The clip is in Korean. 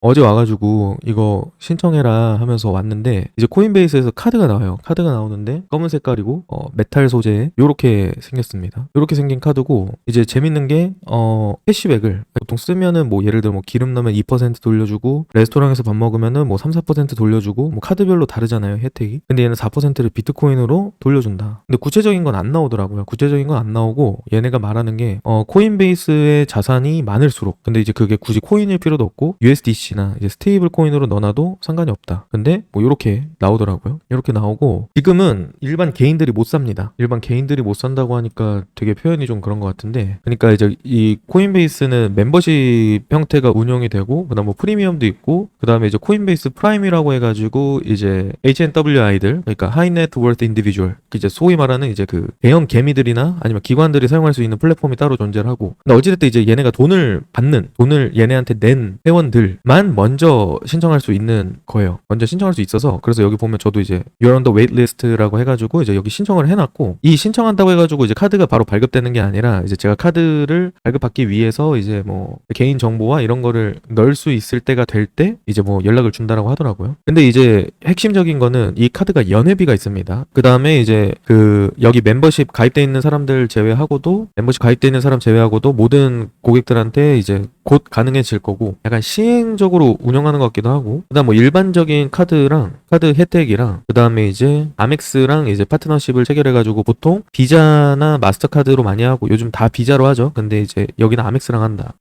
어제 와가지고 이거 신청해라 하면서 왔는데 이제 코인베이스에서 카드가 나와요. 카드가 나오는데 검은 색깔이고 어, 메탈 소재 요렇게 생겼습니다. 요렇게 생긴 카드고 이제 재밌는 게 어 캐시백을 보통 쓰면은 뭐 예를 들어 뭐 기름 넣으면 2% 돌려주고 레스토랑에서 밥 먹으면은 뭐 3, 4% 돌려주고 뭐 카드별로 다르잖아요 혜택이. 근데 얘는 4%를 비트코인으로 돌려준다. 근데 구체적인 건 안 나오더라고요. 구체적인 건 안 나오고 얘네가 말하는 게 어, 코인베이스의 자산이 많을수록 근데 이제 그게 굳이 코인일 필요도 없고 USDC 나 이제 스테이블 코인으로 넣어놔도 상관이 없다. 근데 뭐 이렇게 나오더라고요. 이렇게 나오고 지금은 일반 개인들이 못 삽니다. 일반 개인들이 못 산다고 하니까 되게 표현이 좀 그런 것 같은데 그러니까 이제 이 코인베이스는 membership 형태가 운영이 되고 그다음 뭐 프리미엄도 있고 그다음에 이제 코인베이스 프라임이라고 해가지고 이제 HNWI들 그러니까 하이 네트워스 인디비주얼 이제 소위 말하는 이제 그 대형 개미들이나 아니면 기관들이 사용할 수 있는 플랫폼이 따로 존재를 하고 근데 어찌됐든 이제 얘네가 돈을 받는 돈을 얘네한테 낸 회원들만 먼저 신청할 수 있는 거예요 먼저 신청할 수 있어서 그래서 여기 보면 저도 이제 You're on the wait list라고 해가지고 이제 여기 신청을 해놨고 이 신청한다고 해가지고 이제 카드가 바로 발급되는 게 아니라 이제 제가 카드를 발급받기 위해서 이제 뭐 개인 정보와 이런 거를 넣을 수 있을 때가 될 때 이제 뭐 연락을 준다라고 하더라고요. 근데 이제 핵심적인 거는 이 카드가 연회비가 있습니다. 그 다음에 이제 그 여기 멤버십 가입돼 있는 사람들 제외하고도 멤버십 가입돼 있는 사람 제외하고도 모든 고객들한테 이제 곧 가능해질 거고 약간 시행 적으로 운영하는 것 같기도 하고 그다음 뭐 일반적인 카드랑 카드 혜택이랑 그다음에 이제 아멕스랑 이제 파트너십을 체결해 가지고 보통 비자나 마스터카드로 많이 하고 요즘 다 비자로 하죠. 근데 이제 여기는 아멕스랑 한다.